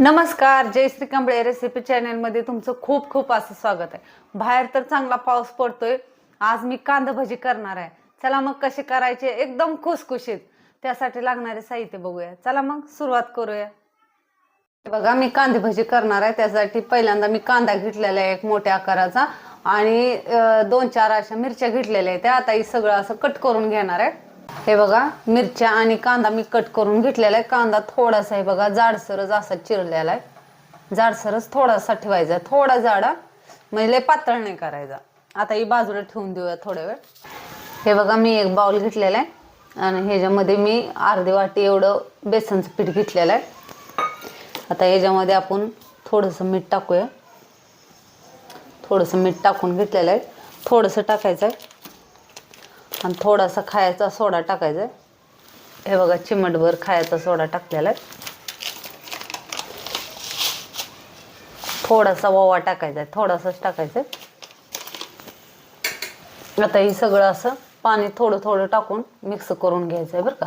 नमस्कार जय श्री कांबळे. रेसिपी चॅनलमध्ये तुमचं खूप खूप असं स्वागत आहे. बाहेर तर चांगला पाऊस पडतोय. आज मी कांदा भजी करणार आहे. चला मग कशी करायचे एकदम खुसखुशीत. त्यासाठी लागणारे साहित्य बघूया. चला मग सुरुवात करूया. बघा मी कांदे भजी करणार आहे. त्यासाठी पहिल्यांदा मी कांदा घेतलेला आहे एक मोठ्या आकाराचा. आणि दोन चार अशा मिरच्या घेतलेल्या आहेत. त्या आता हे सगळं असं कट करून घेणार आहे. हे बघा मिरच्या आणि कांदा मी कट करून घेतलेला आहे. कांदा थोडासा आहे बघा जाडसरच असा चिरलेला आहे. जाडसरच थोडासा ठेवायचा आहे. थोडा जाडा म्हणजे लय पातळ नाही करायचा. आता ही बाजूला ठेवून देऊया थोड्या वेळ. हे बघा मी एक बाउल घेतलेला आहे. आणि ह्याच्यामध्ये मी अर्धी वाटी एवढं बेसनचं पीठ घेतलेलं आहे. आता याच्यामध्ये आपण थोडंसं मीठ टाकूया. थोडंसं मीठ टाकून घेतलेलं आहे. थोडंसं टाकायचं आहे. आणि थोडासा खायचा सोडा टाकायचा. आहे हे बघा चिमटभर खायचा सोडा टाकलेला आहे. थोडासा ओवा टाकायचा आहे थोडासाच टाकायचा आहे. आता हे सगळं असं पाणी थोडं थोडं टाकून मिक्स करून घ्यायचं आहे बरं का.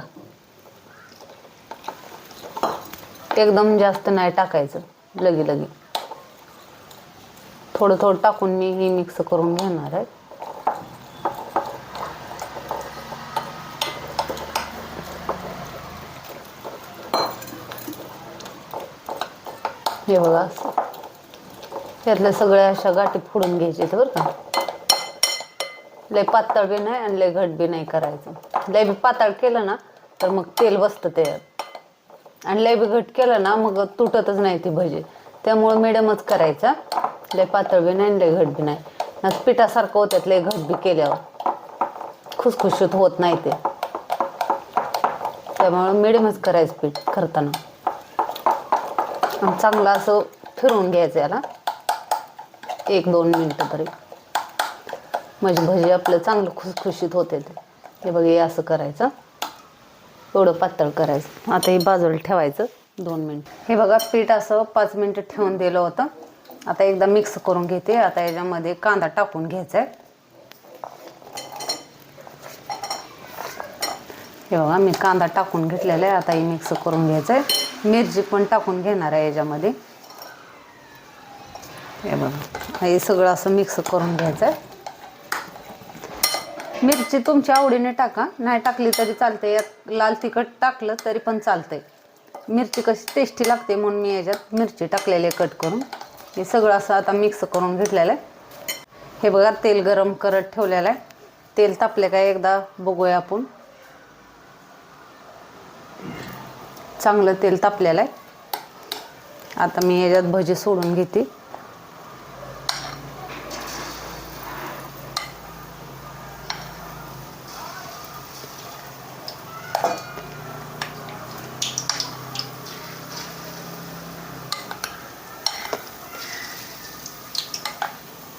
एकदम जास्त नाही टाकायचं लगी लगी. थोडं थोडं टाकून मी ही मिक्स करून घेणार आहे. हे बघा असं त्यातल्या सगळ्या अशा गाठी फोडून घ्यायचे बरं का. लय पातळ बी नाही आणि लय घट बी नाही करायचं. लय बी पातळ केलं ना तर मग तेल बसतं त्यात आणि लय बी घट केलं ना मग तुटतच नाही ती भजी. त्यामुळं मिडियमच करायचा. लय पातळ बी नाही आणि लय घट बी नाही. ना पिठासारखं होत्यात लय घट बी केल्यावर. खुसखुशीत होत नाही ते. त्यामुळं मिडियमच करायचं पीठ करताना. आणि चांगलं असं फिरवून घ्यायचं याला. एक दोन मिनटं तरी. म्हणजे भजी आपलं चांगलं खुसखुशीत होते ते. हे बघ हे असं करायचं. एवढं पातळ करायचं. आता हे बाजूला ठेवायचं. दोन मिनटं. हे बघा पीठ असं पाच मिनटं ठेवून दिलं होतं. आता एकदा मिक्स करून घेते. आता याच्यामध्ये कांदा टाकून घ्यायचा आहे. हे बघा मी कांदा टाकून घेतलेला आहे. आता हे मिक्स करून घ्यायचं आहे. मिरची पण टाकून घेणार आहे याच्यामध्ये. हे बघा हे सगळं असं मिक्स करून घ्यायचं आहे मिरची तुमच्या आवडीने टाका. नाही टाकली तरी चालते यात लाल तिखट टाकलं तरी पण चालतंय. मिरची कशी टेस्टी लागते म्हणून मी याच्यात मिरची टाकलेली आहे कट करून. हे सगळं असं आता मिक्स करून घेतलेलं आहे. हे बघा तेल गरम करत ठेवलेलं आहे. तेल तापले का एकदा बघूया आपण. चांगलं तेल तापलेलं आहे. आता मी याच्यात भजी सोडून घेते.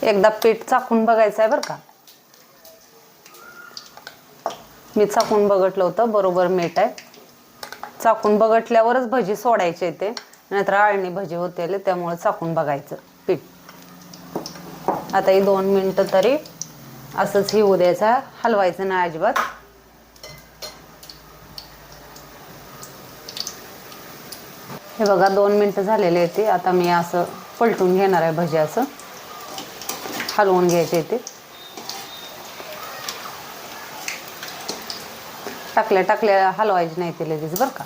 एकदा पीठ चाकून बघायचं आहे बरं का. मी चाकून बघितलं होतं बरोबर मीठ आहे. चाकून बघटल्यावरच भजी सोडायचे ते. नाहीतर आळणी भजी होते त्यामुळे चाकून बघायचं पीठ. आता ही दोन मिनटं तरी असंच ही उद्याचा हलवायचं ना अजिबात. हे बघा दोन मिनटं झालेले आहेत ते. आता मी असं पलटून घेणार आहे भजी असं. हलवून घ्यायचे ते. टाकल्या टाकल्या हलवायची नाही ते लगेच बरं का.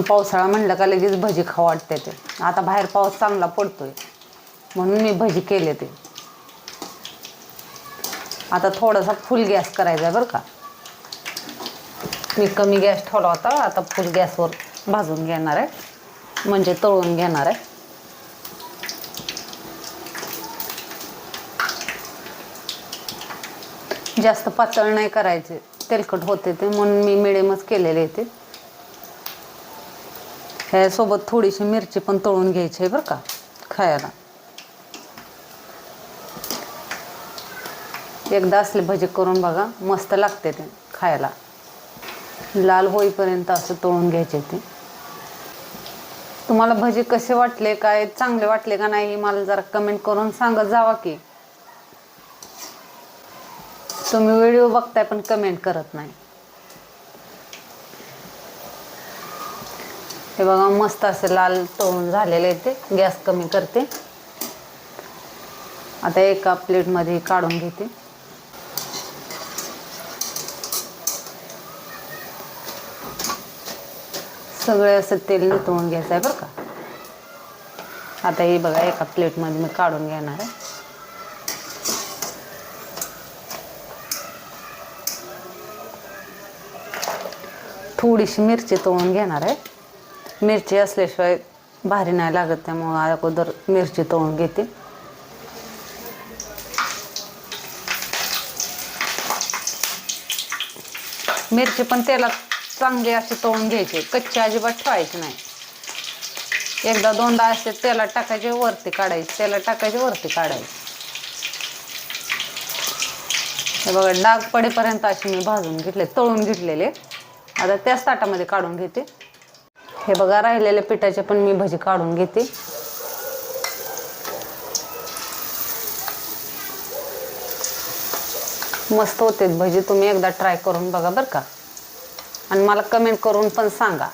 पावसाळा म्हणलं का लगेच भजी खाऊ वाटते ते. आता बाहेर पाऊस चांगला पडतोय म्हणून मी भजी केले ते. आता थोडासा फुल गॅस करायचा आहे बरं का. मी कमी गॅस ठेवला होता आता फुल गॅसवर भाजून घेणार आहे म्हणजे तळून घेणार आहे. जास्त पातळ नाही करायचे. तेलकट होते ते म्हणून मी मिडियमच केलेले ते. ह्यासोबत थोडीशी मिरची पण तळून घ्यायची आहे बरं का खायला. एकदा असले भजी करून बघा मस्त लागते ते खायला. लाल होईपर्यंत असं तळून घ्यायचे ते. तुम्हाला भजी कसे वाटले काय चांगले वाटले का नाही मला जरा कमेंट करून सांगत जावा की. तुम्ही व्हिडिओ बघताय पण कमेंट करत नाही. हे बघा मस्त असे लाल तळून झालेले ते. गॅस कमी करते. आता एका प्लेटमध्ये काढून घेते. सगळे असं तेल नितळून घ्यायचं आहे बरं का. आता हे बघा एका प्लेटमध्ये मी काढून घेणार आहे. थोडीशी मिरची तळून घेणार आहे. मिरची असल्याशिवाय भारी नाही लागत त्यामुळं अगोदर मिरची तळून घेते मिरची पण तेलात चांगली अशी तळून घ्यायची कच्ची अजिबात ठेवायची नाही. एकदा दोनदा असे तेलात टाकायचे वरती काढायचे तेलात टाकायचे वरती काढायचे. हे बघा डाग पडेपर्यंत अशी मी भाजून घेतले तळून घेतलेले. आता त्याच ताटामध्ये काढून घेते. हे बघा राहिलेल्या पिठाचे पण मी भजी काढून घेते. मस्त होते भजी तुम्ही एकदा ट्राय करून बघा बरं का. आणि मला कमेंट करून पण सांगा.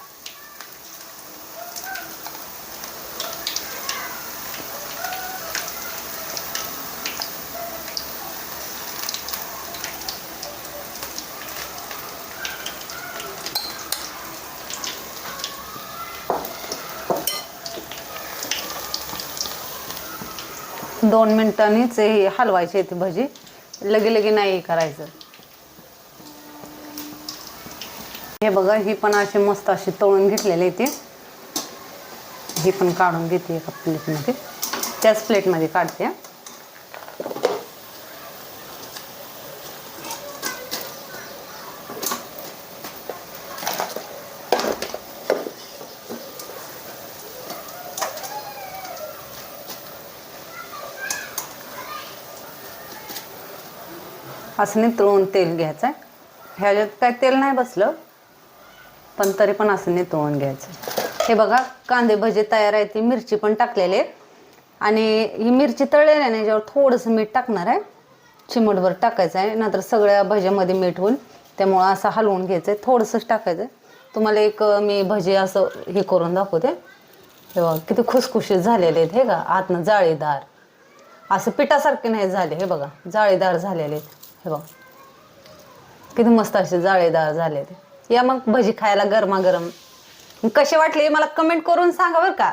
दोन मिनिटांनीच हे हलवायची ती भजी. लगे लगे नाही करायचं. हे बघा ही पण अशी मस्त अशी तळून घेतलेली आहे ती. ही पण काढून घेते एका प्लेटमध्ये त्याच प्लेटमध्ये काढते. असं नितळून तेल घ्यायचं आहे ह्याच्यात काय तेल नाही बसलं पण तरी पण असं नितळून घ्यायचं हे बघा कांदे भजे तयार आहे ती मिरची पण टाकलेले आणि ही मिरची तळलेली आहे याच्यावर थोडंसं मीठ टाकणार आहे. चिमटभर टाकायचं आहे नंतर सगळ्या भज्यामध्ये मीठ होईल. त्यामुळं असं हलवून घ्यायचं आहे थोडंसंच टाकायचं आहे तुम्हाला एक मी भजी असं हे करून दाखवते. हे बघा किती खुसखुशीत झालेले आहेत हे का? आतनं जाळीदार. असं पिठासारखे नाही झाले हे बघा जाळीदार झालेले आहेत. हे बघ. किती मस्त असे जाळेदार झाले ते. या मग भजी खायला गरमागरम. कसे वाटले? मला कमेंट करून सांगा बरं का.